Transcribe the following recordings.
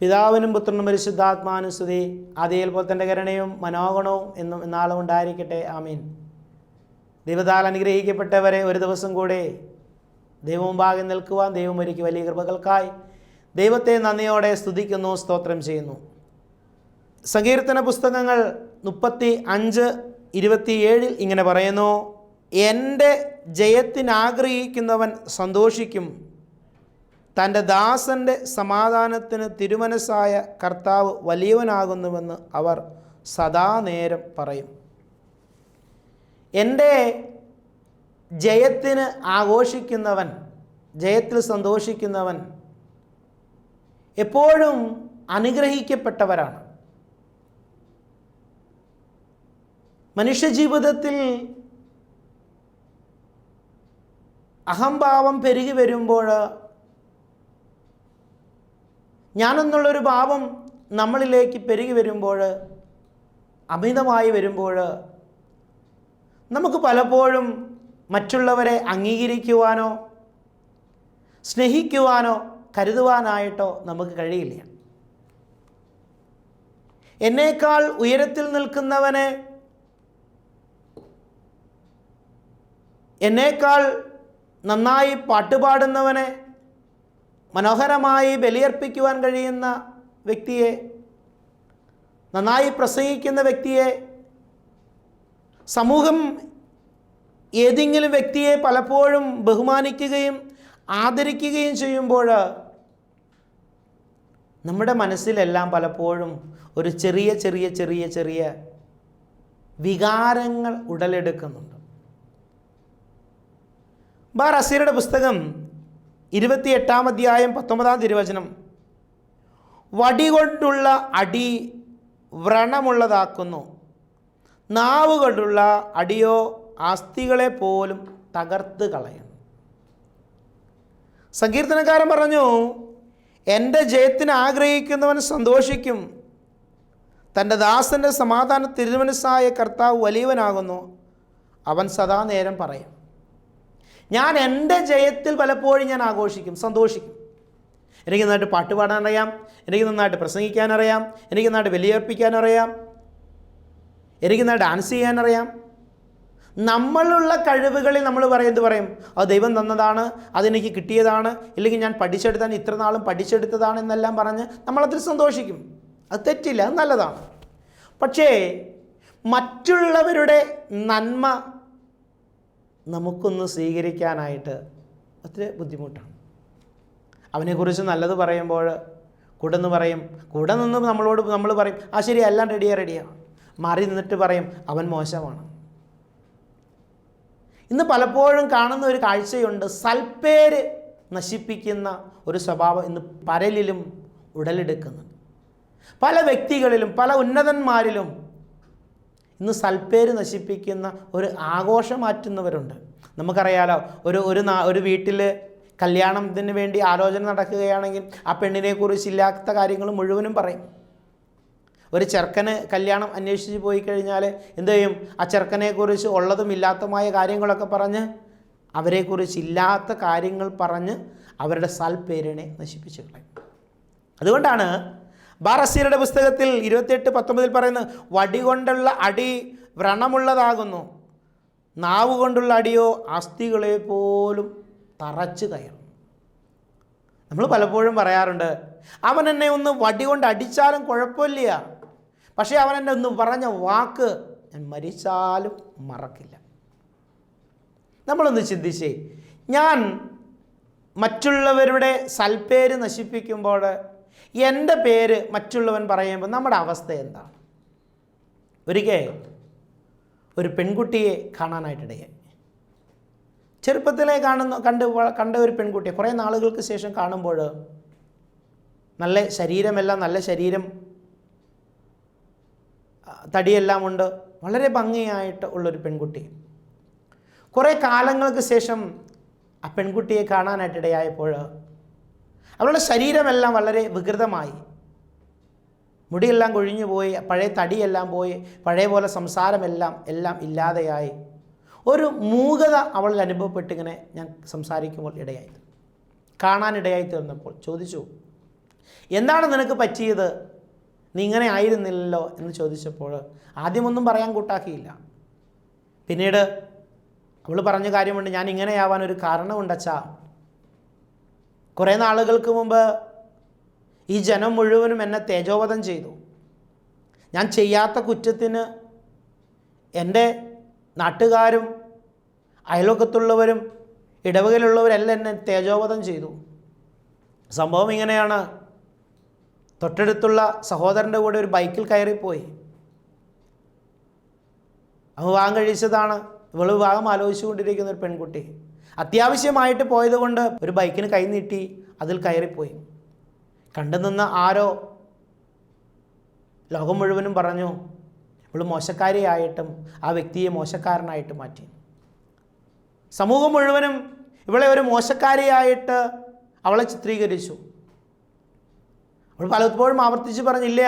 പിതാവിനും പുത്രനും പരിശുദ്ധാത്മാനും സ്തുതി. ആദ്യയിൽ പോലെ തന്റെ കരുണയും മനോഗണവും എന്നും എന്നാളും ഉണ്ടായിരിക്കട്ടെ. ആമീൻ. ദൈവത്താൽ അനുഗ്രഹിക്കപ്പെട്ടവരെ ഒരു ദിവസം കൂടെ ദൈവമുമ്പാകെ നിൽക്കുവാൻ ദൈവം ഒരുക്കി വലിയ കൃപകൾക്കായി ദൈവത്തെ നന്ദിയോടെ സ്തുതിക്കുന്നു സ്തോത്രം ചെയ്യുന്നു. സങ്കീർത്തന പുസ്തകങ്ങൾ മുപ്പത്തി അഞ്ച് ഇരുപത്തിയേഴിൽ ഇങ്ങനെ പറയുന്നു എന്റെ ജയത്തിനാഗ്രഹിക്കുന്നവൻ സന്തോഷിക്കും തന്റെ ദാസന്റെ സമാധാനത്തിന് തിരുമനസ്സായ കർത്താവ് വലിയവനാകുന്നുവെന്ന് അവർ സദാ നേരം പറയും. എന്റെ ജയത്തിന് ആഘോഷിക്കുന്നവൻ ജയത്തിൽ സന്തോഷിക്കുന്നവൻ എപ്പോഴും അനുഗ്രഹിക്കപ്പെട്ടവരാണ്. മനുഷ്യജീവിതത്തിൽ അഹംഭാവം പെരുകി വരുമ്പോൾ ഞാനെന്നുള്ളൊരു ഭാവം നമ്മളിലേക്ക് പെരുകി വരുമ്പോൾ അമിതമായി വരുമ്പോൾ നമുക്ക് പലപ്പോഴും മറ്റുള്ളവരെ അംഗീകരിക്കുവാനോ സ്നേഹിക്കുവാനോ കരുതുവാനായിട്ടോ നമുക്ക് കഴിയില്ല. എന്നേക്കാൾ ഉയരത്തിൽ നിൽക്കുന്നവനെ എന്നേക്കാൾ നന്നായി പാട്ടുപാടുന്നവനെ മനോഹരമായി ബലിയർപ്പിക്കുവാൻ കഴിയുന്ന വ്യക്തിയെ നന്നായി പ്രസംഗിക്കുന്ന വ്യക്തിയെ സമൂഹം ഏതെങ്കിലും വ്യക്തിയെ പലപ്പോഴും ബഹുമാനിക്കുകയും ആദരിക്കുകയും ചെയ്യുമ്പോൾ നമ്മുടെ മനസ്സിലെല്ലാം പലപ്പോഴും ഒരു ചെറിയ ചെറിയ ചെറിയ ചെറിയ വികാരങ്ങൾ ഉടലെടുക്കുന്നുണ്ട്. ബാർ അസീറുടെ പുസ്തകം ഇരുപത്തിയെട്ടാം അധ്യായം പത്തൊമ്പതാം തിരുവചനം. വടി കൊണ്ടുള്ള അടി വ്രണമുള്ളതാക്കുന്നു. നാവ് അടിയോ അസ്ഥികളെ പോലും തകർത്ത് കളയുന്നു. സങ്കീർത്തനക്കാരൻ പറഞ്ഞു എന്റെ ജയത്തിന് ആഗ്രഹിക്കുന്നവൻ സന്തോഷിക്കും. തന്റെ ദാസന്റെ സമാധാന തിരുമനസ്സായ കർത്താവ് വലിയവനാകുന്നു. അവൻ സദാ നേരം പറയും. ഞാൻ എന്റെ ജയത്തിൽ പലപ്പോഴും ഞാൻ ആഘോഷിക്കും സന്തോഷിക്കും. എനിക്ക് നന്നായിട്ട് പാട്ട് പാടാൻ അറിയാം എനിക്ക് നന്നായിട്ട് പ്രസംഗിക്കാൻ അറിയാം എനിക്ക് നന്നായിട്ട് വലിയർപ്പിക്കാൻ അറിയാം എനിക്ക് നന്നായിട്ട് ഡാൻസ് ചെയ്യാൻ അറിയാം നമ്മളുള്ള കഴിവുകളിൽ നമ്മൾ പറയും എന്ത് പറയും? അത് ദൈവം തന്നതാണ് അതെനിക്ക് കിട്ടിയതാണ് ഇല്ലെങ്കിൽ ഞാൻ പഠിച്ചെടുത്താൻ ഇത്ര നാളും പഠിച്ചെടുത്തതാണ് എന്നെല്ലാം പറഞ്ഞ് നമ്മളതിൽ സന്തോഷിക്കും. അത് തെറ്റില്ല അത് നല്ലതാണ്. പക്ഷേ മറ്റുള്ളവരുടെ നന്മ നമുക്കൊന്ന് സ്വീകരിക്കാനായിട്ട് ഒത്തിരി ബുദ്ധിമുട്ടാണ്. അവനെക്കുറിച്ച് നല്ലത് പറയുമ്പോൾ കൂടെ നിന്ന് പറയും കൂടെ നിന്ന് നമ്മളോട് നമ്മൾ പറയും ആ ശരി എല്ലാം റെഡിയാ റെഡിയാ മാറി നിന്നിട്ട് പറയും അവൻ മോശമാണ്. ഇന്ന് പലപ്പോഴും കാണുന്ന ഒരു കാഴ്ചയുണ്ട് സൽപ്പേര് നശിപ്പിക്കുന്ന ഒരു സ്വഭാവം ഇന്ന് പരലിലും ഉടലെടുക്കുന്നുണ്ട്. പല വ്യക്തികളിലും പല ഉന്നതന്മാരിലും ഇന്ന് സൽപ്പേര് നശിപ്പിക്കുന്ന ഒരു ആഘോഷം മാറ്റുന്നവരുണ്ട്. നമുക്കറിയാലോ ഒരു ഒരു ഒരു വീട്ടിൽ കല്യാണത്തിന് വേണ്ടി ആലോചന നടക്കുകയാണെങ്കിൽ ആ പെണ്ണിനെക്കുറിച്ച് ഇല്ലാത്ത കാര്യങ്ങൾ മുഴുവനും പറയും. ഒരു ചെറുക്കന് കല്യാണം അന്വേഷിച്ച് പോയി കഴിഞ്ഞാൽ എന്ത് ചെയ്യും? ആ ചെറുക്കനെക്കുറിച്ച് ഉള്ളതും ഇല്ലാത്തതുമായ കാര്യങ്ങളൊക്കെ പറഞ്ഞ് അവരെക്കുറിച്ച് ഇല്ലാത്ത കാര്യങ്ങൾ പറഞ്ഞ് അവരുടെ സൽപ്പേരിനെ നശിപ്പിച്ചു കളയും. അതുകൊണ്ടാണ് ബാറസീരുടെ പുസ്തകത്തിൽ ഇരുപത്തിയെട്ട് പത്തൊമ്പതിൽ പറയുന്നത് വടി കൊണ്ടുള്ള അടി വ്രണമുള്ളതാകുന്നു. നാവ് കൊണ്ടുള്ള അടിയോ അസ്ഥികളെ പോലും തറച്ചു കയറും നമ്മൾ പലപ്പോഴും പറയാറുണ്ട് അവൻ എന്നെ ഒന്ന് വടി കൊണ്ട് അടിച്ചാലും കുഴപ്പമില്ല. പക്ഷേ അവൻ എന്നെ ഒന്ന് പറഞ്ഞ വാക്ക് ഞാൻ മരിച്ചാലും മറക്കില്ല. നമ്മളൊന്ന് ചിന്തിച്ചേ ഞാൻ മറ്റുള്ളവരുടെ സൽപ്പേര് നശിപ്പിക്കുമ്പോൾ എന്റെ പേര് മറ്റുള്ളവൻ പറയുമ്പോൾ നമ്മുടെ അവസ്ഥ എന്താണ് ഒരിക്കൽ ഒരു പെൺകുട്ടിയെ കാണാനായിട്ടിടയായി. ചെറുപ്പത്തിലെ കാണുന്ന കണ്ട് കണ്ട ഒരു പെൺകുട്ടിയെ കുറേ നാളുകൾക്ക് ശേഷം കാണുമ്പോൾ നല്ല ശരീരമെല്ലാം നല്ല ശരീരം തടിയെല്ലാം ഉണ്ട്. വളരെ ഭംഗിയായിട്ട് ഉള്ളൊരു പെൺകുട്ടി. കുറേ കാലങ്ങൾക്ക് ശേഷം ആ പെൺകുട്ടിയെ കാണാനായിട്ടിടയായപ്പോൾ അവളുടെ ശരീരമെല്ലാം വളരെ വികൃതമായി. മുടിയെല്ലാം കൊഴിഞ്ഞു പോയി പഴയ തടിയെല്ലാം പോയി പഴയ പോലെ സംസാരമെല്ലാം എല്ലാം ഇല്ലാതെയായി. ഒരു മൂകത അവളിൽ അനുഭവപ്പെട്ടിങ്ങനെ ഞാൻ സംസാരിക്കുമ്പോൾ ഇടയായി. കാണാനിടയായി തീർന്നപ്പോൾ ചോദിച്ചു എന്താണ് നിനക്ക് പറ്റിയത്? നീ ഇങ്ങനെ ആയിരുന്നില്ലല്ലോ? എന്ന് ചോദിച്ചപ്പോൾ ആദ്യമൊന്നും പറയാൻ കൂട്ടാക്കിയില്ല. പിന്നീട് അവൾ പറഞ്ഞ കാര്യമുണ്ട് ഞാൻ ഇങ്ങനെയാവാൻ ഒരു കാരണമുണ്ടച്ചാ. കുറേ നാളുകൾക്ക് മുമ്പ് ഈ ജനം മുഴുവനും എന്നെ തേജോവധം ചെയ്തു. ഞാൻ ചെയ്യാത്ത കുറ്റത്തിന് എന്റെ നാട്ടുകാരും അയൽവക്കത്തുള്ളവരും ഇടവകയിലുള്ളവരെല്ലാം എന്നെ തേജോവധം ചെയ്തു. സംഭവം ഇങ്ങനെയാണ്. തൊട്ടടുത്തുള്ള സഹോദരന്റെ കൂടെ ഒരു ബൈക്കിൽ കയറിപ്പോയി. അവ വിവാഹം കഴിച്ചതാണ്. ഇവൾ വിവാഹം ആലോചിച്ചുകൊണ്ടിരിക്കുന്ന ഒരു പെൺകുട്ടി. അത്യാവശ്യമായിട്ട് പോയതുകൊണ്ട് ഒരു ബൈക്കിന് കൈ നീട്ടി അതിൽ കയറിപ്പോയി. കണ്ടു നിന്ന ആരോ ലോകം മുഴുവനും പറഞ്ഞു ഇവൾ മോശക്കാരിയായിട്ടും ആ വ്യക്തിയെ മോശക്കാരനായിട്ട് മാറ്റി. സമൂഹം മുഴുവനും ഇവളെ ഒരു മോശക്കാരിയായിട്ട് അവളെ ചിത്രീകരിച്ചു. അവൾ പലപ്പോഴും ആവർത്തിച്ച് പറഞ്ഞില്ല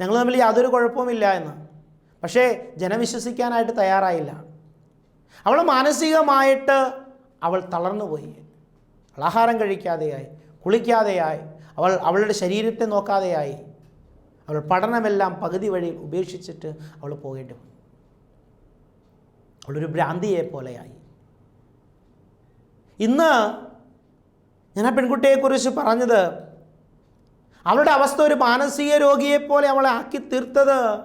ഞങ്ങൾ തമ്മിൽ യാതൊരു കുഴപ്പവുമില്ല എന്ന്. പക്ഷേ ജനവിശ്വസിക്കാനായിട്ട് തയ്യാറായില്ല. അവൾ മാനസികമായിട്ട് അവൾ തളർന്നുപോയി അവൾ ആഹാരം കഴിക്കാതെയായി കുളിക്കാതെയായി അവൾ അവളുടെ ശരീരത്തെ നോക്കാതെയായി. അവൾ പഠനമെല്ലാം പകുതി വഴി ഉപേക്ഷിച്ചിട്ട് അവൾ പോകേണ്ടി വന്നു. അവളൊരു ഭ്രാന്തിയെ പോലെയായി. ഇന്ന് ഞാൻ ആ പെൺകുട്ടിയെക്കുറിച്ച് പറഞ്ഞത് അവളുടെ അവസ്ഥ ഒരു മാനസിക രോഗിയെപ്പോലെ അവളെ ആക്കി തീർത്തത്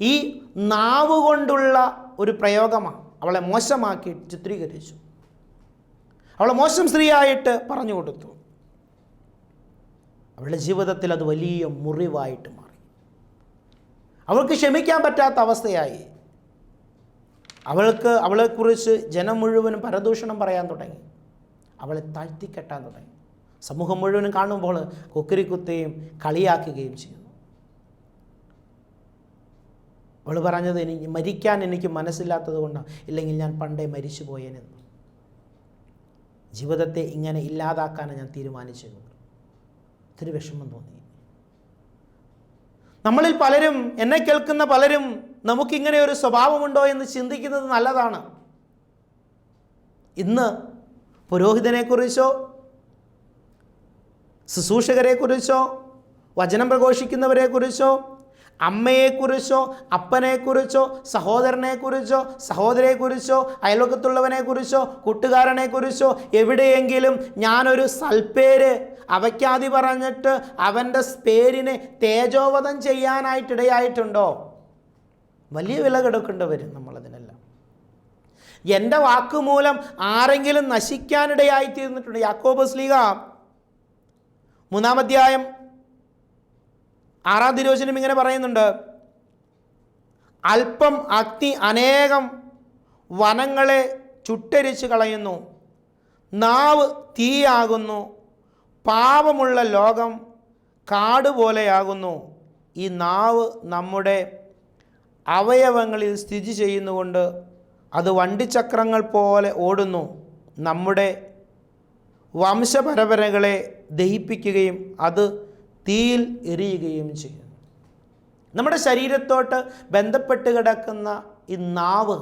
ഈ നാവ് കൊണ്ടുള്ള ഒരു പ്രയോഗമാണ്. അവളെ മോശമാക്കി ചിത്രീകരിച്ചു. അവളെ മോശം സ്ത്രീയായിട്ട് പറഞ്ഞു കൊടുത്തു. അവളുടെ ജീവിതത്തിൽ അത് വലിയ മുറിവായിട്ട് മാറി. അവൾക്ക് ക്ഷമിക്കാൻ പറ്റാത്ത അവസ്ഥയായി. അവൾക്ക് അവളെക്കുറിച്ച് ജനം മുഴുവനും പരദൂഷണം പറയാൻ തുടങ്ങി. അവളെ താഴ്ത്തിക്കെട്ടാൻ തുടങ്ങി. സമൂഹം മുഴുവനും കാണുമ്പോൾ കൊക്കിരിക്കുത്തുകയും കളിയാക്കുകയും ചെയ്തു. അവൾ പറഞ്ഞത് എനിക്ക് മരിക്കാൻ എനിക്ക് മനസ്സില്ലാത്തത് കൊണ്ടാണ് ഇല്ലെങ്കിൽ ഞാൻ പണ്ടേ മരിച്ചു പോയേനെന്ന് ജീവിതത്തെ ഇങ്ങനെ ഇല്ലാതാക്കാനാണ് ഞാൻ തീരുമാനിച്ചിരുന്നത് ഒത്തിരി വിഷമം തോന്നി. നമ്മളിൽ പലരും എന്നെ കേൾക്കുന്ന പലരും നമുക്കിങ്ങനെ ഒരു സ്വഭാവമുണ്ടോ എന്ന് ചിന്തിക്കുന്നത് നല്ലതാണ്. ഇന്ന് പുരോഹിതനെക്കുറിച്ചോ ശുശ്രൂഷകരെക്കുറിച്ചോ വചനം പ്രഘോഷിക്കുന്നവരെക്കുറിച്ചോ അമ്മയെക്കുറിച്ചോ അപ്പനെക്കുറിച്ചോ സഹോദരനെക്കുറിച്ചോ സഹോദരിയെക്കുറിച്ചോ അയൽവക്കത്തുള്ളവനെക്കുറിച്ചോ കൂട്ടുകാരനെക്കുറിച്ചോ എവിടെയെങ്കിലും ഞാനൊരു സൽപ്പേര് അവയ്ക്കാതി പറഞ്ഞിട്ട് അവന്റെ പേരിനെ തേജോവധം ചെയ്യാനായിട്ടിടയായിട്ടുണ്ടോ? വലിയ വില കിടക്കേണ്ടി വരും നമ്മളതിനെല്ലാം. എന്റെ വാക്കുമൂലം ആരെങ്കിലും നശിക്കാനിടയായി തീർന്നിട്ടുണ്ട് യാക്കോബ് സ്ലീഗ മൂന്നാമധ്യായം ആറാം തിരുവചനം ഇങ്ങനെ പറയുന്നുണ്ട്. അല്പം അഗ്നി അനേകം വനങ്ങളെ ചുട്ടരിച്ച് കളയുന്നു. നാവ് തീയാകുന്നു. പാപമുള്ള ലോകം കാട് പോലെയാകുന്നു ഈ നാവ് നമ്മുടെ അവയവങ്ങളിൽ സ്ഥിതി ചെയ്യുന്നുകൊണ്ട് അത് വണ്ടിച്ചക്രങ്ങൾ പോലെ ഓടുന്നു. നമ്മുടെ വംശപരമ്പരകളെ ദഹിപ്പിക്കുകയും അത് തീയിൽ എറിയുകയും ചെയ്യുന്നു. നമ്മുടെ ശരീരത്തോട്ട് ബന്ധപ്പെട്ട് കിടക്കുന്ന ഈ നാവ്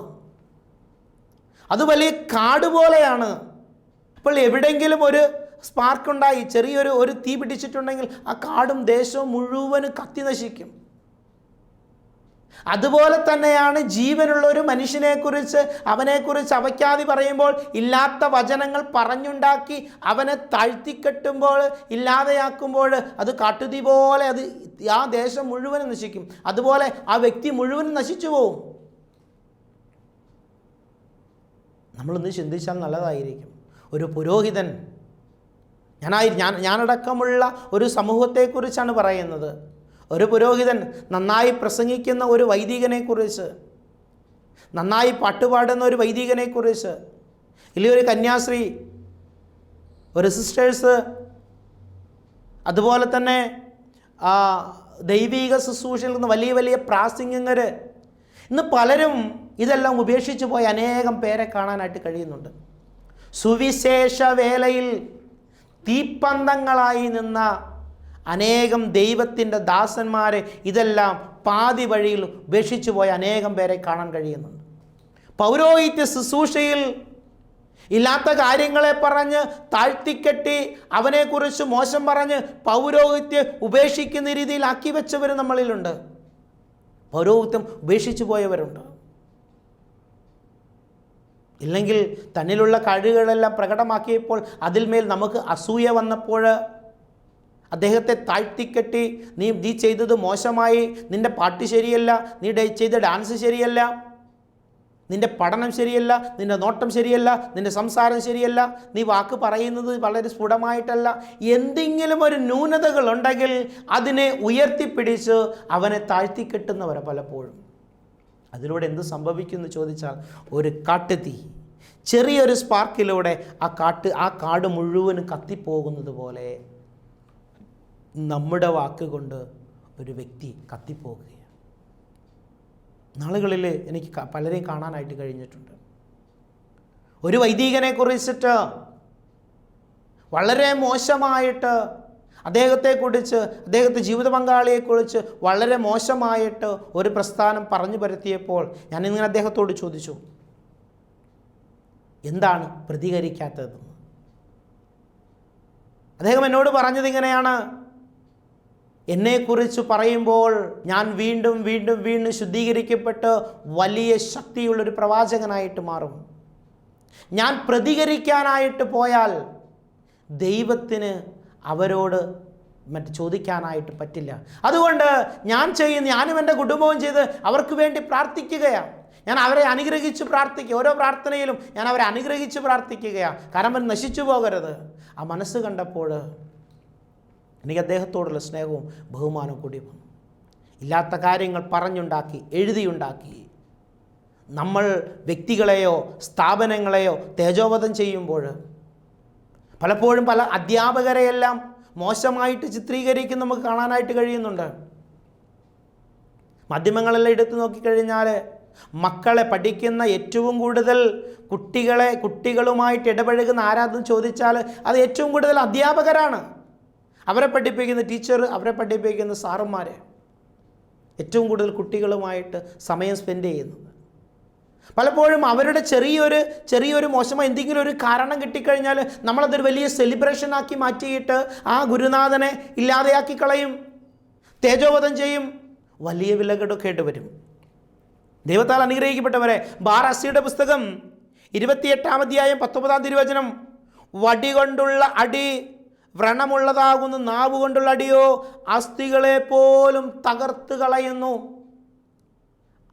അത് വലിയ കാട് പോലെയാണ്. അപ്പോൾ എവിടെയെങ്കിലും ഒരു സ്പാർക്ക് ഉണ്ടായി ചെറിയൊരു ഒരു തീ പിടിച്ചിട്ടുണ്ടെങ്കിൽ ആ കാടും ദേശവും മുഴുവനും കത്തി നശിക്കും. അതുപോലെ തന്നെയാണ് ജീവനുള്ള ഒരു മനുഷ്യനെക്കുറിച്ച് അവനെക്കുറിച്ച് അവയ്ക്കാതി പറയുമ്പോൾ ഇല്ലാത്ത വചനങ്ങൾ പറഞ്ഞുണ്ടാക്കി അവനെ താഴ്ത്തിക്കെട്ടുമ്പോൾ ഇല്ലാതെയാക്കുമ്പോൾ അത് കാട്ടുതി പോലെ അത് ആ ദേശം മുഴുവനും നശിക്കും. അതുപോലെ ആ വ്യക്തി മുഴുവനും നശിച്ചു പോവും. നമ്മളൊന്ന് ചിന്തിച്ചാൽ നല്ലതായിരിക്കും. ഒരു പുരോഹിതൻ ഞാനായി ഞാൻ ഞാനടക്കമുള്ള ഒരു സമൂഹത്തെക്കുറിച്ചാണ് പറയുന്നത്. ഒരു പുരോഹിതൻ നന്നായി പ്രസംഗിക്കുന്ന ഒരു വൈദികനെക്കുറിച്ച് നന്നായി പാട്ടുപാടുന്ന ഒരു വൈദികനെക്കുറിച്ച് ഇല്ലെങ്കിൽ ഒരു കന്യാശ്രീ ഒരു സിസ്റ്റേഴ്സ് അതുപോലെ തന്നെ ദൈവിക ശുശ്രൂഷയിൽ നിന്ന് വലിയ വലിയ പ്രാസംഗികർ ഇന്ന് പലരും ഇതെല്ലാം ഉപേക്ഷിച്ച് പോയി അനേകം പേരെ കാണാനായിട്ട് കഴിയുന്നുണ്ട്. സുവിശേഷ വേലയിൽ തീപ്പന്തങ്ങളായി നിന്ന അനേകം ദൈവത്തിന്റെ ദാസന്മാരെ ഇതെല്ലാം പാതി വഴിയിൽ ഉപേക്ഷിച്ചു പോയ അനേകം പേരെ കാണാൻ കഴിയുന്നുണ്ട്. പൗരോഹിത്യ ശുശ്രൂഷയിൽ ഇല്ലാത്ത കാര്യങ്ങളെ പറഞ്ഞ് താഴ്ത്തിക്കെട്ടി അവനെക്കുറിച്ച് മോശം പറഞ്ഞ് പൗരോഹിത്യം ഉപേക്ഷിക്കുന്ന രീതിയിലാക്കി വെച്ചവർ നമ്മളിലുണ്ട്. പൗരോഹിത്യം ഉപേക്ഷിച്ചു പോയവരുണ്ട്. ഇല്ലെങ്കിൽ തന്നിലുള്ള കഴിവുകളെല്ലാം പ്രകടമാക്കിയപ്പോൾ അതിൽമേൽ നമുക്ക് അസൂയ വന്നപ്പോൾ അദ്ദേഹത്തെ താഴ്ത്തിക്കെട്ടി നീ നീ ചെയ്തത് മോശമായി. നിന്റെ പാട്ട് ശരിയല്ല. നീ ചെയ്ത ഡാൻസ് ശരിയല്ല. നിന്റെ പഠനം ശരിയല്ല. നിന്റെ നോട്ടം ശരിയല്ല. നിന്റെ സംസാരം ശരിയല്ല. നീ വാക്ക് പറയുന്നത് വളരെ സ്ഫുടമായിട്ടല്ല. എന്തെങ്കിലും ഒരു ന്യൂനതകൾ ഉണ്ടെങ്കിൽ അതിനെ ഉയർത്തിപ്പിടിച്ച് അവനെ താഴ്ത്തിക്കെട്ടുന്നവരെ പലപ്പോഴും. അതിലൂടെ എന്ത് സംഭവിക്കുമെന്ന് ചോദിച്ചാൽ ഒരു കാട്ടുതീ. ചെറിയൊരു സ്പാർക്കിലൂടെ ആ കാട്ട് ആ കാട് മുഴുവനും കത്തിപ്പോകുന്നത് പോലെ നമ്മുടെ വാക്കുകൊണ്ട് ഒരു വ്യക്തി കത്തിപ്പോകുകയാണ്. നാളുകളിൽ എനിക്ക് പലരെയും കാണാനായിട്ട് കഴിഞ്ഞിട്ടുണ്ട്. ഒരു വൈദികനെ കുറിച്ചിട്ട് വളരെ മോശമായിട്ട് അദ്ദേഹത്തെ അദ്ദേഹത്തെക്കുറിച്ച് അദ്ദേഹത്തെ ജീവിത പങ്കാളിയെ പങ്കാളിയെക്കുറിച്ച് വളരെ മോശമായിട്ട് ഒരു പ്രസ്ഥാനം പറഞ്ഞു പരത്തിയപ്പോൾ ഞാൻ ഇങ്ങനെ അദ്ദേഹത്തോട് ചോദിച്ചു എന്താണ് പ്രതികരിക്കാത്തതെന്ന്? അദ്ദേഹം എന്നോട് പറഞ്ഞത് ഇങ്ങനെയാണ് എന്നെക്കുറിച്ച് പറയുമ്പോൾ ഞാൻ വീണ്ടും വീണ്ടും വീണ്ടും ശുദ്ധീകരിക്കപ്പെട്ട് വലിയ ശക്തിയുള്ളൊരു പ്രവാചകനായിട്ട് മാറും. ഞാൻ പ്രതികരിക്കാനായിട്ട് പോയാൽ ദൈവത്തിന് അവരോട് മറ്റ് ചോദിക്കാനായിട്ട് പറ്റില്ല. അതുകൊണ്ട് ഞാൻ ചെയ്യുന്ന ഞാനും എന്റെ കുടുംബവും ചെയ്ത് അവർക്ക് വേണ്ടി പ്രാർത്ഥിക്കുകയാണ്. ഞാൻ അവരെ അനുഗ്രഹിച്ച് പ്രാർത്ഥിക്കുക ഓരോ പ്രാർത്ഥനയിലും ഞാൻ അവരെ അനുഗ്രഹിച്ച് പ്രാർത്ഥിക്കുകയാണ്. കാരണം അവർ നശിച്ചു പോകരുത്. ആ മനസ്സ് കണ്ടപ്പോൾ എനിക്ക് അദ്ദേഹത്തോടുള്ള സ്നേഹവും ബഹുമാനവും കൂടി വന്നു ഇല്ലാത്ത കാര്യങ്ങൾ പറഞ്ഞുണ്ടാക്കി എഴുതിയുണ്ടാക്കി. നമ്മൾ വ്യക്തികളെയോ സ്ഥാപനങ്ങളെയോ തേജോവധം ചെയ്യുമ്പോൾ പലപ്പോഴും പല അധ്യാപകരെയെല്ലാം മോശമായിട്ട് ചിത്രീകരിക്കും നമുക്ക് കാണാനായിട്ട് കഴിയുന്നുണ്ട്. മാധ്യമങ്ങളെല്ലാം എടുത്തു നോക്കിക്കഴിഞ്ഞാൽ മക്കളെ പഠിക്കുന്ന ഏറ്റവും കൂടുതൽ കുട്ടികളെ കുട്ടികളുമായിട്ട് ഇടപഴകുന്ന ആരാധന ചോദിച്ചാൽ അത് ഏറ്റവും കൂടുതൽ അധ്യാപകരാണ്. അവരെ പഠിപ്പിക്കുന്ന ടീച്ചർ അവരെ പഠിപ്പിക്കുന്ന സാറുമാർ ഏറ്റവും കൂടുതൽ കുട്ടികളുമായിട്ട് സമയം സ്പെൻഡ് ചെയ്യുന്നത്. പലപ്പോഴും അവരുടെ ചെറിയൊരു ചെറിയൊരു മോശമായ എന്തെങ്കിലും ഒരു കാരണം കിട്ടിക്കഴിഞ്ഞാൽ നമ്മളതൊരു വലിയ സെലിബ്രേഷൻ ആക്കി മാറ്റിയിട്ട് ആ ഗുരുനാഥനെ ഇല്ലാതെയാക്കി കളയും തേജോവധം ചെയ്യും വലിയ വിലകെടുക്കേണ്ടി വരും. ദൈവത്താൽ അനുഗ്രഹിക്കപ്പെട്ടവരെ ബാറാസിയുടെ പുസ്തകം ഇരുപത്തിയെട്ടാം അധ്യായം പത്തൊമ്പതാം തിരുവചനം വടി കൊണ്ടുള്ള അടി വ്രണമുള്ളതാകുന്ന നാവ് കൊണ്ടുള്ള അടിയോ? അസ്ഥികളെ പോലും തകർത്ത് കളയുന്നു.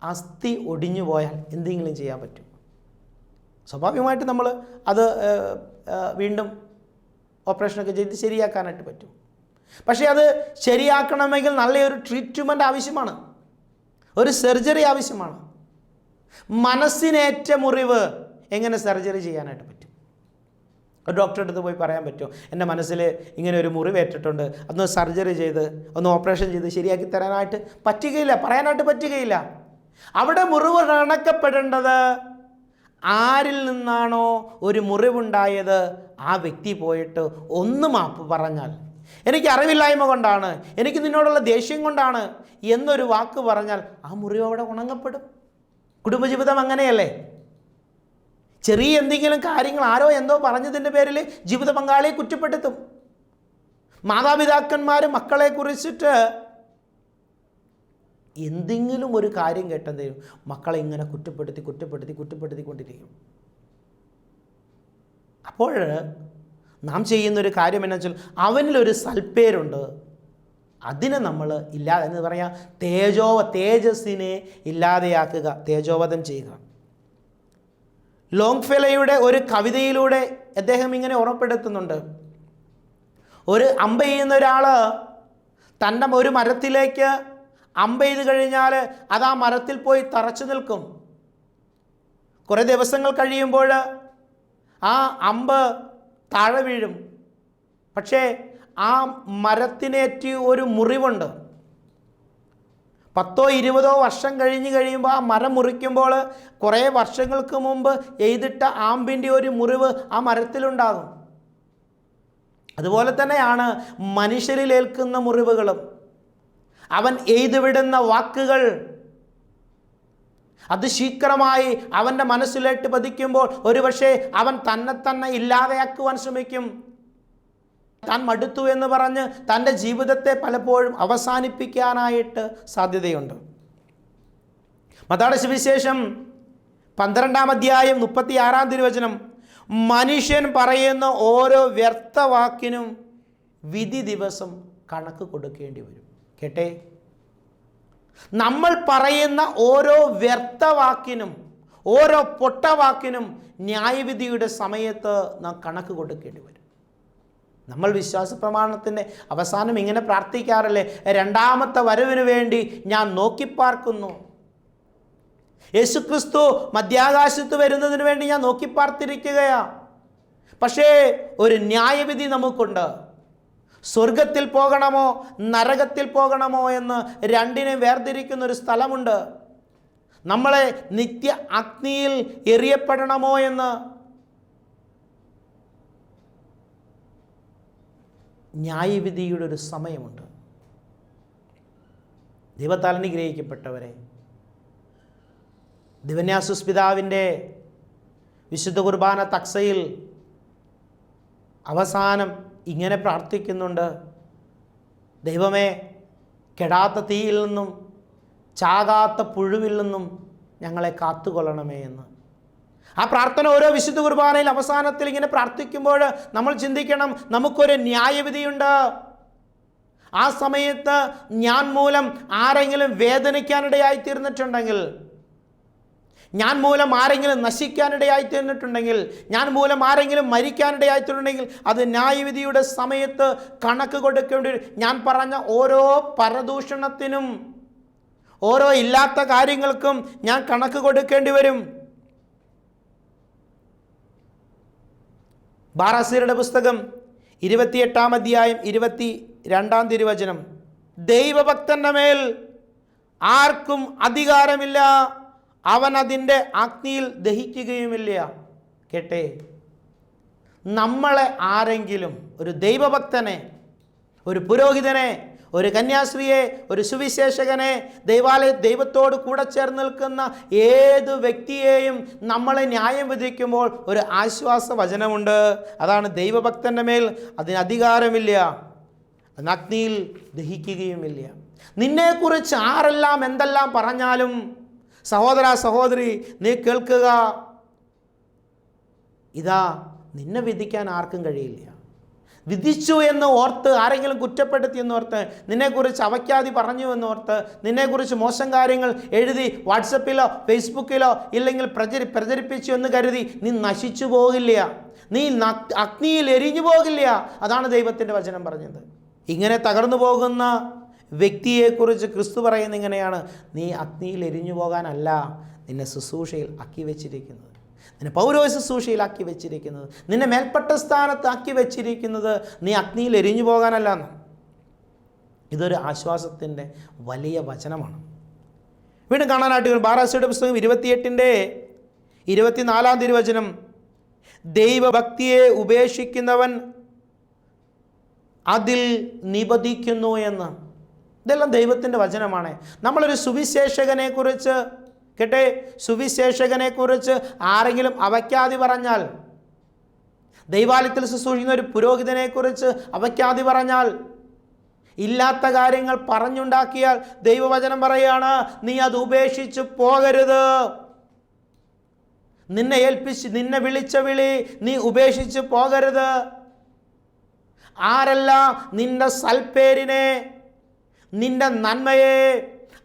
അസ്ഥി ഒടിഞ്ഞു പോയാൽ എന്തെങ്കിലും ചെയ്യാൻ പറ്റും. സ്വാഭാവികമായിട്ട് നമ്മൾ അത് വീണ്ടും ഓപ്പറേഷനൊക്കെ ചെയ്ത് ശരിയാക്കാനായിട്ട് പറ്റും. പക്ഷേ അത് ശരിയാക്കണമെങ്കിൽ നല്ലൊരു ട്രീറ്റ്മെന്റ് ആവശ്യമാണ്. ഒരു സർജറി ആവശ്യമാണ്. മനസ്സിനേറ്റ മുറിവ് എങ്ങനെ സർജറി ചെയ്യാനായിട്ട് പറ്റും? ഒരു ഡോക്ടറെ അടുത്ത് പോയി പറയാൻ പറ്റുമോ? എന്റെ മനസ്സിൽ ഇങ്ങനെ ഒരു മുറിവേറ്റിട്ടുണ്ട് ഒന്ന് സർജറി ചെയ്ത് ഒന്ന് ഓപ്പറേഷൻ ചെയ്ത് ശരിയാക്കി തരാനായിട്ട് പറ്റുകയില്ല. പറയാനായിട്ട് പറ്റുകയില്ല. അവിടെ മുറിവ് അണക്കപ്പെടേണ്ടത് ആരിൽ നിന്നാണോ ഒരു മുറിവുണ്ടായത്? ആ വ്യക്തി പോയിട്ട് ഒന്ന് മാപ്പ് പറഞ്ഞാൽ. എനിക്ക് അറിവില്ലായ്മ കൊണ്ടാണ്. എനിക്ക് നിന്നോടുള്ള ദേഷ്യം കൊണ്ടാണ് എന്നൊരു വാക്ക് പറഞ്ഞാൽ ആ മുറിവ് അവിടെ ഉണങ്ങപ്പെടും. കുടുംബജീവിതം അങ്ങനെയല്ലേ? ചെറിയ എന്തെങ്കിലും കാര്യങ്ങൾ ആരോ എന്തോ പറഞ്ഞതിന്റെ പേരിൽ ജീവിത പങ്കാളിയെ കുറ്റപ്പെടുത്തും. മാതാപിതാക്കന്മാർ മക്കളെ കുറിച്ചിട്ട് എന്തെങ്കിലും ഒരു കാര്യം കേട്ടെന്തേലും മക്കളെ ഇങ്ങനെ കുറ്റപ്പെടുത്തി കുറ്റപ്പെടുത്തി കുറ്റപ്പെടുത്തിക്കൊണ്ടിരിക്കും അപ്പോൾ നാം ചെയ്യുന്നൊരു കാര്യം എന്നു വെച്ചാൽ അവനിലൊരു സൽപ്പേരുണ്ട്. അതിനെ നമ്മൾ ഇല്ലാതെ എന്ന് പറയാം തേജോവ തേജസ്സിനെ ഇല്ലാതെയാക്കുക തേജോവധം ചെയ്യുക. ലോങ് ഫെലയുടെ ഒരു കവിതയിലൂടെ അദ്ദേഹം ഇങ്ങനെ ഉറപ്പെടുത്തുന്നുണ്ട്. ഒരു അമ്പ ചെയ്യുന്ന ഒരാൾ തന്റെ ഒരു മരത്തിലേക്ക് അമ്പ ചെയ്ത് കഴിഞ്ഞാൽ അത് ആ മരത്തിൽ പോയി തറച്ചു നിൽക്കും. കുറേ ദിവസങ്ങൾ കഴിയുമ്പോൾ ആ അമ്പ് താഴെ വീഴും. പക്ഷേ ആ മരത്തിനേറ്റ് ഒരു മുറിവുണ്ട്. പത്തോ ഇരുപതോ വർഷം കഴിഞ്ഞ് കഴിയുമ്പോൾ ആ മരം മുറിക്കുമ്പോൾ കുറേ വർഷങ്ങൾക്ക് മുമ്പ് എഴുതിട്ട ആമ്പിന്റെ ഒരു മുറിവ് ആ മരത്തിലുണ്ടാകും. അതുപോലെ തന്നെയാണ് മനുഷ്യരിൽ ഏൽക്കുന്ന മുറിവുകളും. അവൻ എഴുതുവിടുന്ന വാക്കുകൾ. അത് ശീക്രമായി അവന്റെ മനസ്സിലേക്ക് പതിക്കുമ്പോൾ ഒരുപക്ഷെ അവൻ തന്നെ തന്നെ ഇല്ലാതെയാക്കുവാൻ ശ്രമിക്കും. താൻ മടുത്തു എന്ന് പറഞ്ഞ് തന്റെ ജീവിതത്തെ പലപ്പോഴും അവസാനിപ്പിക്കാനായിട്ട് സാധ്യതയുണ്ട്. മതാട സുവിശേഷം പന്ത്രണ്ടാം അധ്യായം മുപ്പത്തി ആറാം തിരുവചനം മനുഷ്യൻ പറയുന്ന ഓരോ വ്യർത്ഥവാക്കിനും വിധി ദിവസം കണക്ക് കൊടുക്കേണ്ടി വരും. കേട്ടെ? നമ്മൾ പറയുന്ന ഓരോ വ്യർത്ഥവാക്കിനും ഓരോ പൊട്ടവാക്കിനും ന്യായവിധിയുടെ സമയത്ത് നാം കണക്ക് കൊടുക്കേണ്ടി വരും. നമ്മൾ വിശ്വാസ പ്രമാണത്തിന്റെ അവസാനം ഇങ്ങനെ പ്രാർത്ഥിക്കാറല്ലേ? രണ്ടാമത്തെ വരവിന് വേണ്ടി ഞാൻ നോക്കിപ്പാർക്കുന്നു. യേശുക്രിസ്തു മധ്യാകാശത്ത് വരുന്നതിന് വേണ്ടി ഞാൻ നോക്കിപ്പാർത്തിരിക്കുകയാ. പക്ഷേ ഒരു ന്യായവിധി നമുക്കുണ്ട്. സ്വർഗത്തിൽ പോകണമോ നരകത്തിൽ പോകണമോ എന്ന് രണ്ടിനെ വേർതിരിക്കുന്ന ഒരു സ്ഥലമുണ്ട്. നമ്മളെ നിത്യ അഗ്നിയിൽ എറിയപ്പെടണമോ എന്ന് ന്യായവിധിയുടെ ഒരു സമയമുണ്ട്. ദൈവത്താൽ അനുഗ്രഹിക്കപ്പെട്ടവരെ ദിവന്യാസുസ് പിതാവിന്റെ വിശുദ്ധ കുർബാന തക്സയിൽ അവസാനം ഇങ്ങനെ പ്രാർത്ഥിക്കുന്നുണ്ട്. ദൈവമേ കെടാത്ത തീയിൽ നിന്നും ചാകാത്ത പുഴുവിൽ നിന്നും ഞങ്ങളെ കാത്തുകൊള്ളണമേ എന്ന്. ആ പ്രാർത്ഥന ഓരോ വിശുദ്ധ കുർബാനയിൽ അവസാനത്തിൽ ഇങ്ങനെ പ്രാർത്ഥിക്കുമ്പോൾ നമ്മൾ ചിന്തിക്കണം നമുക്കൊരു ന്യായവിധിയുണ്ട്. ആ സമയത്ത് ഞാൻ മൂലം ആരെങ്കിലും വേദനിക്കാനിടയായി തീർന്നിട്ടുണ്ടെങ്കിൽ ഞാൻ മൂലം ആരെങ്കിലും നശിക്കാനിടയായി തീർന്നിട്ടുണ്ടെങ്കിൽ ഞാൻ മൂലം ആരെങ്കിലും മരിക്കാനിടയായി തീർന്നിട്ടുണ്ടെങ്കിൽ അത് ന്യായവിധിയുടെ സമയത്ത് കണക്ക് കൊടുക്കേണ്ടി ഞാൻ പറഞ്ഞ ഓരോ പരദൂഷണത്തിനും ഓരോ ഇല്ലാത്ത കാര്യങ്ങൾക്കും ഞാൻ കണക്ക് കൊടുക്കേണ്ടി വരും. ബാറാസീരുടെ പുസ്തകം ഇരുപത്തിയെട്ടാം അധ്യായം ഇരുപത്തി രണ്ടാം തിരുവചനം. ദൈവഭക്തന്റെ മേൽ ആർക്കും അധികാരമില്ല. അവൻ അതിന്റെ അഗ്നിയിൽ ദഹിക്കുകയുമില്ല. കേട്ടെ? നമ്മളെ ആരെങ്കിലും ഒരു ദൈവഭക്തനെ ഒരു പുരോഹിതനെ ഒരു കന്യാസ്ത്രീയെ ഒരു സുവിശേഷകനെ ദൈവാലയ ദൈവത്തോട് കൂടെ ചേർന്ന് നിൽക്കുന്ന ഏത് വ്യക്തിയെയും നമ്മളെ ന്യായം വിധിക്കുമ്പോൾ ഒരു ആശ്വാസ വചനമുണ്ട്. അതാണ് ദൈവഭക്തന്റെ മേൽ അതിന് അധികാരമില്ല. അത് അഗ്നിയിൽ ദഹിക്കുകയുമില്ല. നിന്നെക്കുറിച്ച് ആരെല്ലാം എന്തെല്ലാം പറഞ്ഞാലും സഹോദര സഹോദരി നീ കേൾക്കുക. ഇതാ നിന്നെ വിധിക്കാൻ ആർക്കും കഴിയില്ല. വിധിച്ചു എന്ന് ഓർത്ത് ആരെങ്കിലും കുറ്റപ്പെടുത്തി എന്നോർത്ത് നിന്നെക്കുറിച്ച് അവയ്ക്കാതി പറഞ്ഞു എന്നോർത്ത് നിന്നെക്കുറിച്ച് മോശം കാര്യങ്ങൾ എഴുതി വാട്സപ്പിലോ ഫേസ്ബുക്കിലോ ഇല്ലെങ്കിൽ പ്രചരി പ്രചരിപ്പിച്ചു എന്ന് കരുതി നീ നശിച്ചു പോകില്ല. നീ അഗ്നിയിൽ എരിഞ്ഞു പോകില്ല. അതാണ് ദൈവത്തിന്റെ വചനം പറഞ്ഞത്. ഇങ്ങനെ തകർന്നു പോകുന്ന വ്യക്തിയെക്കുറിച്ച് ക്രിസ്തു പറയുന്ന ഇങ്ങനെയാണ്. നീ അഗ്നിയിൽ എരിഞ്ഞു പോകാനല്ല നിന്നെ ശുശ്രൂഷയിൽ അക്കി വെച്ചിരിക്കുന്നത്. നിന്നെ പൗരോഹ ശുശ്രൂഷയിലാക്കി വെച്ചിരിക്കുന്നത്. നിന്നെ മേൽപ്പെട്ട സ്ഥാനത്താക്കി വെച്ചിരിക്കുന്നത് നീ അഗ്നിയിൽ എരിഞ്ഞു പോകാനല്ല എന്ന് ഇതൊരു ആശ്വാസത്തിന്റെ വലിയ വചനമാണ്. വീണ്ടും കാണാനായിട്ട് ബാറാസിയുടെ പുസ്തകം ഇരുപത്തിയെട്ടിന്റെ ഇരുപത്തിനാലാം തിരുവചനം. ദൈവഭക്തിയെ ഉപേക്ഷിക്കുന്നവൻ അതിൽ നിബദിക്കുന്നു എന്ന്. ഇതെല്ലാം ദൈവത്തിന്റെ വചനമാണ്. നമ്മളൊരു സുവിശേഷകനെ കുറിച്ച് കേട്ടെ സുവിശേഷകനെ കുറിച്ച് ആരെങ്കിലും അവയ്ക്കാതി പറഞ്ഞാൽ ദൈവാലയത്തിൽ ശുശ്രൂഷിക്കുന്ന ഒരു പുരോഹിതനെ കുറിച്ച് അവയ്ക്കാതി പറഞ്ഞാൽ ഇല്ലാത്ത കാര്യങ്ങൾ പറഞ്ഞുണ്ടാക്കിയാൽ ദൈവവചനം പറയുകയാണ് നീ അത് ഉപേക്ഷിച്ച് പോകരുത്. നിന്നെ ഏൽപ്പിച്ച് നിന്നെ വിളിച്ച വിളി നീ ഉപേക്ഷിച്ച് പോകരുത്. ആരെല്ലാം നിന്റെ സൽപ്പേരിനെ നിന്റെ നന്മയെ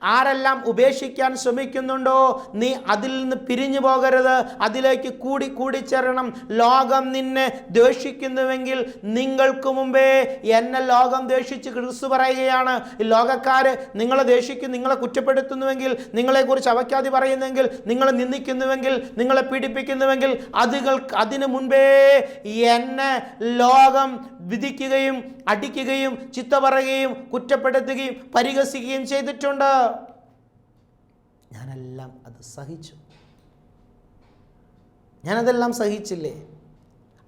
ആരെല്ലാം ഉപേക്ഷിക്കാൻ ശ്രമിക്കുന്നുണ്ടോ? നീ അതിൽ നിന്ന് പിരിഞ്ഞു പോകരുത്. അതിലേക്ക് കൂടി കൂടിച്ചേരണം ലോകം നിന്നെ ദ്വേഷിക്കുന്നുവെങ്കിൽ നിങ്ങൾക്ക് മുമ്പേ എന്നെ ലോകം ദ്വേഷിച്ച് ക്രിസ്തു പറയുകയാണ്. ലോകക്കാര് നിങ്ങളെ ദ്വേഷിക്കും നിങ്ങളെ കുറ്റപ്പെടുത്തുന്നുവെങ്കിൽ നിങ്ങളെക്കുറിച്ച് അവയ്ക്കാതി പറയുന്നെങ്കിൽ നിങ്ങളെ നിന്ദിക്കുന്നുവെങ്കിൽ നിങ്ങളെ പീഡിപ്പിക്കുന്നുവെങ്കിൽ അതുകൾ അതിനു മുൻപേ എന്നെ ലോകം വിധിക്കുകയും അടിക്കുകയും ചിത്ത പറയുകയും കുറ്റപ്പെടുത്തുകയും പരിഹസിക്കുകയും ചെയ്തിട്ടുണ്ട്. ഞാനെല്ലാം അത് സഹിച്ചു. ഞാനതെല്ലാം സഹിച്ചില്ലേ?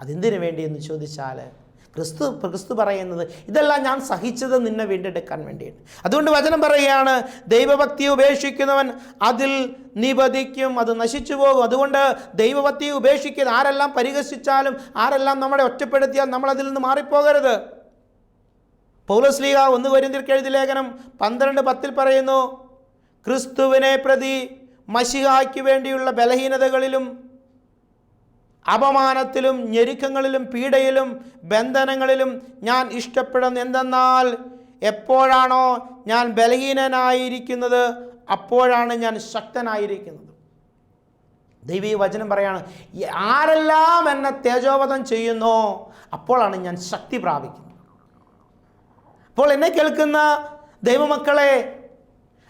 അതെന്തിനു വേണ്ടി എന്ന് ചോദിച്ചാൽ ക്രിസ്തു ക്രിസ്തു പറയുന്നത് ഇതെല്ലാം ഞാൻ സഹിച്ചത് നിന്നെ വീണ്ടെടുക്കാൻ വേണ്ടിയാണ്. അതുകൊണ്ട് വചനം പറയുകയാണ് ദൈവഭക്തി ഉപേക്ഷിക്കുന്നവൻ അതിൽ നിപതിക്കും അത് നശിച്ചു പോകും. അതുകൊണ്ട് ദൈവഭക്തി ഉപേക്ഷിക്കുന്ന ആരെല്ലാം പരിഹസിച്ചാലും ആരെല്ലാം നമ്മളെ ഒറ്റപ്പെടുത്തിയാൽ നമ്മൾ അതിൽ നിന്ന് മാറിപ്പോകരുത്. പൗലസ്ലീഹ ഒന്ന് വരുന്നതിൽ എഴുതി ലേഖനം പന്ത്രണ്ട് പത്തിൽ പറയുന്നു ക്രിസ്തുവിനെ പ്രതി മഷിഹായ്ക്ക് വേണ്ടിയുള്ള ബലഹീനതകളിലും അപമാനത്തിലും ഞെരുക്കങ്ങളിലും പീഡയിലും ബന്ധനങ്ങളിലും ഞാൻ ഇഷ്ടപ്പെടുന്ന. എന്തെന്നാൽ എപ്പോഴാണോ ഞാൻ ബലഹീനനായിരിക്കുന്നത് അപ്പോഴാണ് ഞാൻ ശക്തനായിരിക്കുന്നത്. ദൈവീ വചനം പറയാണ് ആരെല്ലാം എന്നെ തേജോവധം ചെയ്യുന്നോ അപ്പോഴാണ് ഞാൻ ശക്തി പ്രാപിക്കുന്നത്. അപ്പോൾ എന്നെ കേൾക്കുന്ന ദൈവമക്കളെ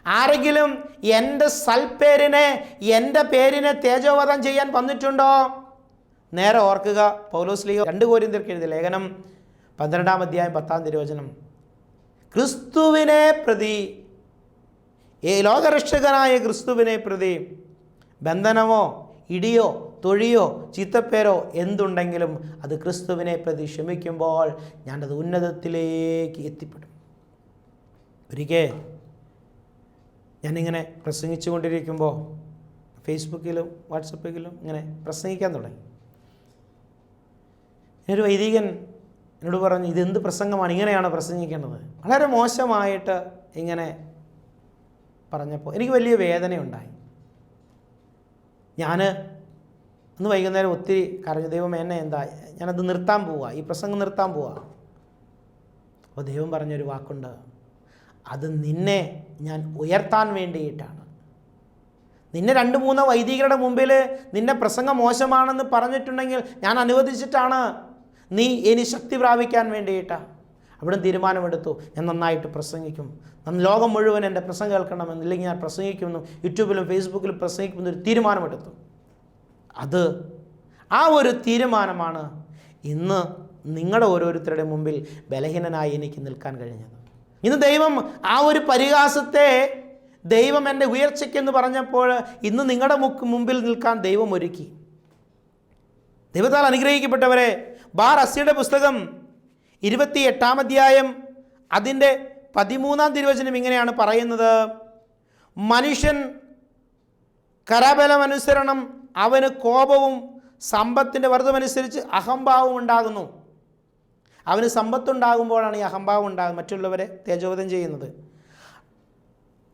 ആരെങ്കിലും എന്റെ സൽപ്പേരിനെ എന്റെ പേരിനെ തേജോവധം ചെയ്യാൻ വന്നിട്ടുണ്ടോ? നേരെ ഓർക്കുക പൗലോസ് ലീഗ് രണ്ട് കോരിന്തർക്ക് എഴുതിയ ലേഖനം പന്ത്രണ്ടാം അധ്യായം പത്താം തിരുവചനം. ക്രിസ്തുവിനെ പ്രതി ഈ ലോകരക്ഷകനായ ക്രിസ്തുവിനെ പ്രതി ബന്ധനമോ ഇടിയോ തൊഴിയോ ചീത്തപ്പേരോ എന്തുണ്ടെങ്കിലും അത് ക്രിസ്തുവിനെ പ്രതി ക്ഷമിക്കുമ്പോൾ ഞാനത് ഉന്നതത്തിലേക്ക് എത്തിപ്പെടും. ഒരിക്കൽ ഞാനിങ്ങനെ പ്രസംഗിച്ചു കൊണ്ടിരിക്കുമ്പോൾ ഫേസ്ബുക്കിലും വാട്സപ്പിലും ഇങ്ങനെ പ്രസംഗിക്കാൻ തുടങ്ങി. ഒരു വൈദികൻ എന്നോട് പറഞ്ഞു ഇതെന്ത് പ്രസംഗമാണ്? ഇങ്ങനെയാണ് പ്രസംഗിക്കേണ്ടത്? വളരെ മോശമായിട്ട് ഇങ്ങനെ പറഞ്ഞപ്പോൾ എനിക്ക് വലിയ വേദനയുണ്ടായി. ഞാൻ അന്ന് വൈകുന്നേരം ഒത്തിരി കരഞ്ഞു ദൈവം എന്നെ എന്താ? ഞാനത് നിർത്താൻ പോവുക ഈ പ്രസംഗം നിർത്താൻ പോവുക അപ്പോൾ ദൈവം പറഞ്ഞൊരു വാക്കുണ്ട് അത് നിന്നെ ഞാൻ ഉയർത്താൻ വേണ്ടിയിട്ടാണ്. നിന്നെ രണ്ട് മൂന്ന് വൈദികരുടെ മുമ്പിൽ നിന്നെ പ്രസംഗം മോശമാണെന്ന് പറഞ്ഞിട്ടുണ്ടെങ്കിൽ ഞാൻ അനുവദിച്ചിട്ടാണ്. നീ ഇനി ശക്തി പ്രാപിക്കാൻ വേണ്ടിയിട്ടാണ് അവിടെ തീരുമാനമെടുത്തു. ഞാൻ നന്നായിട്ട് പ്രസംഗിക്കും. ലോകം മുഴുവൻ എന്റെ പ്രസംഗം കേൾക്കണമെന്ന് ഇല്ലെങ്കിൽ ഞാൻ പ്രസംഗിക്കുമെന്നും യൂട്യൂബിലും ഫേസ്ബുക്കിലും പ്രസംഗിക്കുമെന്നൊരു തീരുമാനമെടുത്തു. അത് ആ ഒരു തീരുമാനമാണ് ഇന്ന് നിങ്ങളുടെ ഓരോരുത്തരുടെ മുമ്പിൽ ബലഹീനനായി എനിക്ക് നിൽക്കാൻ കഴിഞ്ഞത്. ഇന്ന് ദൈവം ആ ഒരു പരിഹാസത്തെ ദൈവം എന്റെ ഉയർച്ചയ്ക്കെന്ന് പറഞ്ഞപ്പോൾ ഇന്ന് നിങ്ങളുടെ മുക്ക് മുമ്പിൽ നിൽക്കാൻ ദൈവം ഒരുക്കി. ദൈവത്താൽ അനുഗ്രഹിക്കപ്പെട്ടവരെ ബാർ അസിയുടെ പുസ്തകം ഇരുപത്തി എട്ടാം അധ്യായം അതിന്റെ പതിമൂന്നാം തിരുവചനം ഇങ്ങനെയാണ് പറയുന്നത്. മനുഷ്യൻ കരാബലമനുസരണം അവന് കോപവും സമ്പത്തിന്റെ വർദ്ധമനുസരിച്ച് അഹംഭാവം ഉണ്ടാകുന്നു. അവന് സമ്പത്തുണ്ടാകുമ്പോഴാണ് ഈ അഹംഭാവം ഉണ്ടാകുന്നത്. മറ്റുള്ളവരെ തേജോവധം ചെയ്യുന്നത്.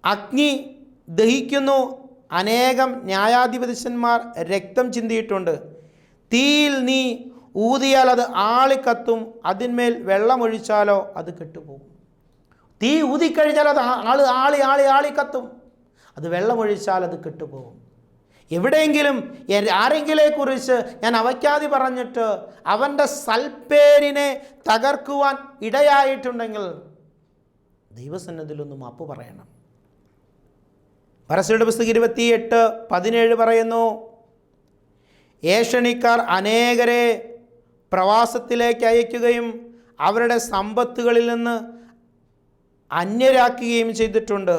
അഗ്നി ദഹിക്കുന്നു. അനേകം ന്യായാധിപതിശന്മാർ രക്തം ചിന്തിയിട്ടുണ്ട്. തീയിൽ നീ ഊതിയാൽ അത് ആളിക്കത്തും. അതിന്മേൽ വെള്ളമൊഴിച്ചാലോ അത് കെട്ടുപോകും. തീ ഊതിക്കഴിഞ്ഞാൽ അത് ആൾ ആളി ആളി ആളി കത്തും അത് വെള്ളമൊഴിച്ചാൽ അത് കെട്ടുപോകും. എവിടെയെങ്കിലും എ- ആരെങ്കിലെ കുറിച്ച് ഞാൻ അവയ്ക്കാതി പറഞ്ഞിട്ട് അവന്റെ സൽപ്പേരിനെ തകർക്കുവാൻ ഇടയായിട്ടുണ്ടെങ്കിൽ ദൈവസന്നദ്ധിയിലൊന്ന് മാപ്പ് പറയണം. പരസ്യയുടെ പുസ്തകം ഇരുപത്തിയെട്ട് പതിനേഴ് പറയുന്നു ഏഷണിക്കാർ അനേകരെ പ്രവാസത്തിലേക്ക് അയക്കുകയും അവരുടെ സമ്പത്തുകളിൽ നിന്ന് അന്യരാക്കുകയും ചെയ്തിട്ടുണ്ട്.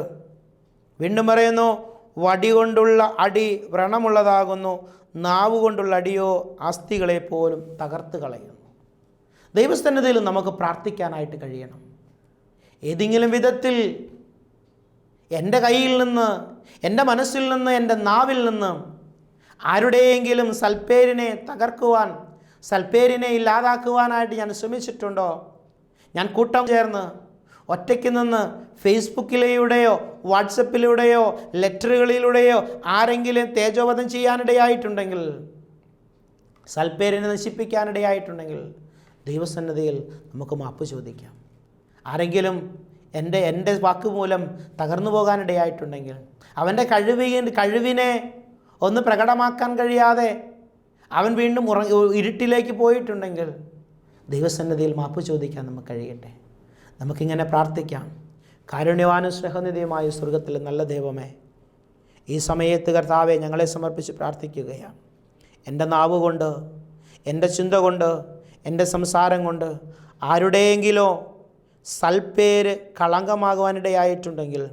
വീണ്ടും പറയുന്നു വടി കൊണ്ടുള്ള അടി വ്രണമുള്ളതാകുന്നു. നാവ് കൊണ്ടുള്ള അടിയോ അസ്ഥികളെ പോലും തകർത്ത് കളയുന്നു. ദൈവസന്നിധിയിൽ നമുക്ക് പ്രാർത്ഥിക്കാനായിട്ട് കഴിയണം. ഏതെങ്കിലും വിധത്തിൽ എന്റെ കയ്യിൽ നിന്ന് എന്റെ മനസ്സിൽ നിന്ന് എന്റെ നാവിൽ നിന്ന് ആരുടെയെങ്കിലും സൽപ്പേരിനെ തകർക്കുവാൻ സൽപ്പേരിനെ ഇല്ലാതാക്കുവാനായിട്ട് ഞാൻ ശ്രമിച്ചിട്ടുണ്ടോ? ഞാൻ കൂട്ടം ചേർന്ന് ഒറ്റയ്ക്ക് നിന്ന് ഫേസ്ബുക്കിലൂടെയോ വാട്സപ്പിലൂടെയോ ലെറ്ററുകളിലൂടെയോ ആരെങ്കിലും തേജോവധം ചെയ്യാനിടയായിട്ടുണ്ടെങ്കിൽ സൽപ്പേരിനെ നശിപ്പിക്കാനിടയായിട്ടുണ്ടെങ്കിൽ ദൈവസന്നദ്ധയിൽ നമുക്ക് മാപ്പ് ചോദിക്കാം. ആരെങ്കിലും എന്റെ എന്റെ വാക്ക് മൂലം തകർന്നു പോകാനിടയായിട്ടുണ്ടെങ്കിൽ അവന്റെ കഴിവിന് കഴിവിനെ ഒന്ന് പ്രകടമാക്കാൻ കഴിയാതെ അവൻ വീണ്ടും ഉറ ഇരുട്ടിലേക്ക് പോയിട്ടുണ്ടെങ്കിൽ ദൈവസന്നദ്ധിയിൽ മാപ്പ് ചോദിക്കാൻ നമുക്ക് കഴിയട്ടെ. നമുക്കിങ്ങനെ പ്രാർത്ഥിക്കാം. കാരുണ്യവാനും സ്നേഹനിധിയുമായ സ്വർഗത്തിൽ നല്ല ദൈവമേ ഈ സമയത്ത് കർത്താവെ ഞങ്ങളെ സമർപ്പിച്ച് പ്രാർത്ഥിക്കുകയാണ്. എന്റെ നാവ് കൊണ്ട് എന്റെ ചിന്ത കൊണ്ട് എന്റെ സംസാരം കൊണ്ട് ആരുടെയെങ്കിലോ സൽപ്പേര് കളങ്കമാകുവാനിടയായിട്ടുണ്ടെങ്കിൽ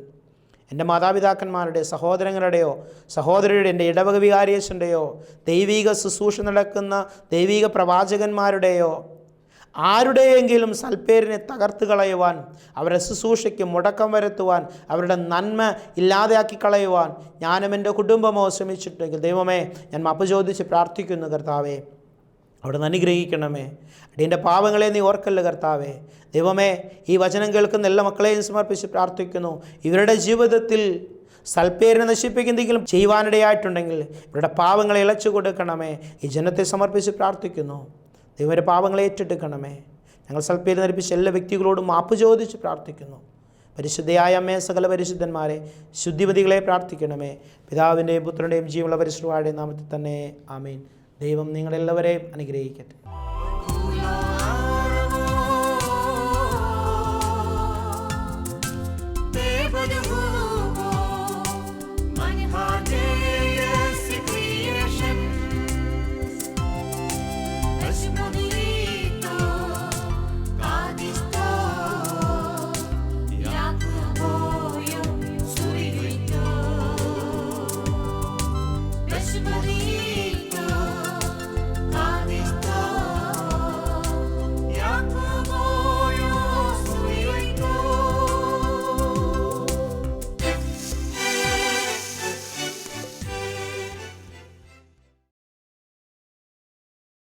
എന്റെ മാതാപിതാക്കന്മാരുടെ സഹോദരങ്ങളുടെയോ സഹോദരിയുടെ എന്റെ ഇടവക വികാരിയേശന്റെയോ ദൈവിക ശുശ്രൂഷ നടക്കുന്ന ദൈവിക പ്രവാചകന്മാരുടെയോ ആരുടെയെങ്കിലും സൽപ്പേരിനെ തകർത്ത് കളയുവാൻ അവരെ ശുശ്രൂഷയ്ക്ക് മുടക്കം വരുത്തുവാൻ അവരുടെ നന്മ ഇല്ലാതെയാക്കി കളയുവാൻ ഞാനും എന്റെ കുടുംബമോ ശ്രമിച്ചിട്ടുണ്ടെങ്കിൽ ദൈവമേ ഞാൻ മപ്പ് ചോദിച്ച് പ്രാർത്ഥിക്കുന്നു കർത്താവേ. അവിടെ നിന്ന് അനുഗ്രഹിക്കണമേ അടിയന്റെ പാവങ്ങളെ നീ ഓർക്കല്ല കർത്താവേ. ദൈവമേ ഈ വചനം കേൾക്കുന്ന എല്ലാ മക്കളെയും സമർപ്പിച്ച് പ്രാർത്ഥിക്കുന്നു. ഇവരുടെ ജീവിതത്തിൽ സൽപ്പേരിനെ നശിപ്പിക്കുന്നെങ്കിലും ചെയ്യുവാനിടയായിട്ടുണ്ടെങ്കിൽ ഇവരുടെ പാവങ്ങളെ ഇളച്ചു കൊടുക്കണമേ ഈ ജനത്തെ സമർപ്പിച്ച് പ്രാർത്ഥിക്കുന്നു. ദൈവയുടെ പാപങ്ങളെ ഏറ്റെടുക്കണമേ ഞങ്ങൾ സൽപ്പേര് ധരിപ്പിച്ച എല്ലാ വ്യക്തികളോടും മാപ്പ് ചോദിച്ച് പ്രാർത്ഥിക്കുന്നു പരിശുദ്ധയായ അമ്മേ സകല പരിശുദ്ധന്മാരെ ശുദ്ധിപതികളെ പ്രാർത്ഥിക്കണമേ പിതാവിന്റെയും പുത്രന്റെയും ജീവുള്ള പരിശുദ്ധവാടെ നാമത്തിൽ തന്നെ ആമീൻ ദൈവം നിങ്ങളെല്ലാവരെയും അനുഗ്രഹിക്കട്ടെ.